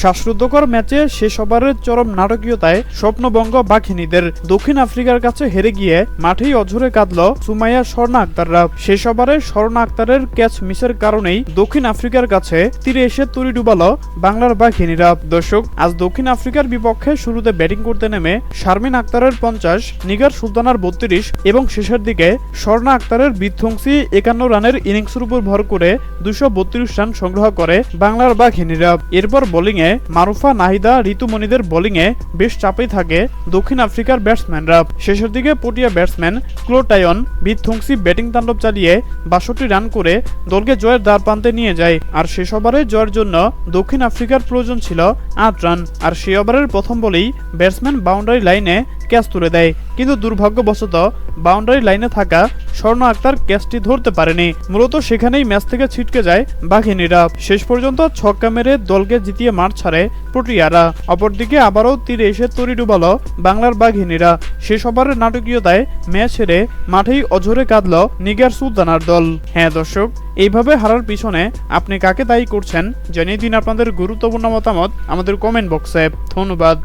শ্বাসরুদ্ধকর ম্যাচে শেষ ওভারের চরম নাটকীয়তায় স্বপ্নবঙ্গ বাঘিনীদের। দক্ষিণ আফ্রিকার কাছে হেরে গিয়ে মাঠেই অঝরে কাঁদল সুমাইয়া স্বর্ণা আক্তাররা। শেষ ওভারে স্বর্ণা আক্তারের ক্যাচ মিসের কারণেই দক্ষিণ আফ্রিকার কাছে তীরে এসে তরি ডুবালো বাংলার বাঘিনীরা। দর্শক, আজ দক্ষিণ আফ্রিকার বিপক্ষে শুরুতে ব্যাটিং করতে নেমে শারমিন আক্তারের পঞ্চাশ, নিগার সুলতানার বত্রিশ এবং শেষের দিকে স্বর্ণা আক্তারের বিধ্বংসী একান্ন রানের ইনিংসের উপর ভর করে দুশো রান সংগ্রহ করে বাংলার বাঘিনীরা। এরপর বোলিংয়ে মারুফা নাহিদা ঋতুমণিদের বোলিংয়ে বেশ চাপেই থাকে দক্ষিণ আফ্রিকার ব্যাটসম্যানরা। শেষের দিকে পটিয়া ব্যাটসম্যান ক্লোটায়ন বিধ্বংসী ব্যাটিং তাণ্ডব চালিয়ে বাষট্টি রান করে দলকে জয়ের দ্বার প্রান্তে নিয়ে যায়। আর শেষ ওভারে জয়ের জন্য দক্ষিণ আফ্রিকার প্রয়োজন ছিল আট রান। আর সে ওভারের প্রথম বলেই ব্যাটসম্যান বাউন্ডারি লাইনে ক্যাচ তুলে দেয়। কিন্তু দুর্ভাগ্যবশত বাউন্ডারি লাইনে থাকা স্বর্ণ আক্তার ক্যাচটি ধরতে পারেনি। মূলত সেখানেই ম্যাচ থেকে ছিটকে যায় বাঘিনীরা। শেষ পর্যন্ত ছক্কা মেরে দলকে জিতিয়ে মাঠ ছাড়ে প্রোটিয়ারা। অপরদিকে আবারও তীরে এসে তরি ডুবালো বাংলার বাঘিনীরা। শেষ ওভারের নাটকীয়তায় ম্যাচ হেরে মাঠেই অঝরে কাঁদল নিগার সুলতানার দল। হ্যাঁ দর্শক, এইভাবে হারার পিছনে আপনি কাকে দায়ী করছেন জানিয়ে দিন আপনাদের গুরুত্বপূর্ণ মতামত আমাদের কমেন্ট বক্সে। ধন্যবাদ।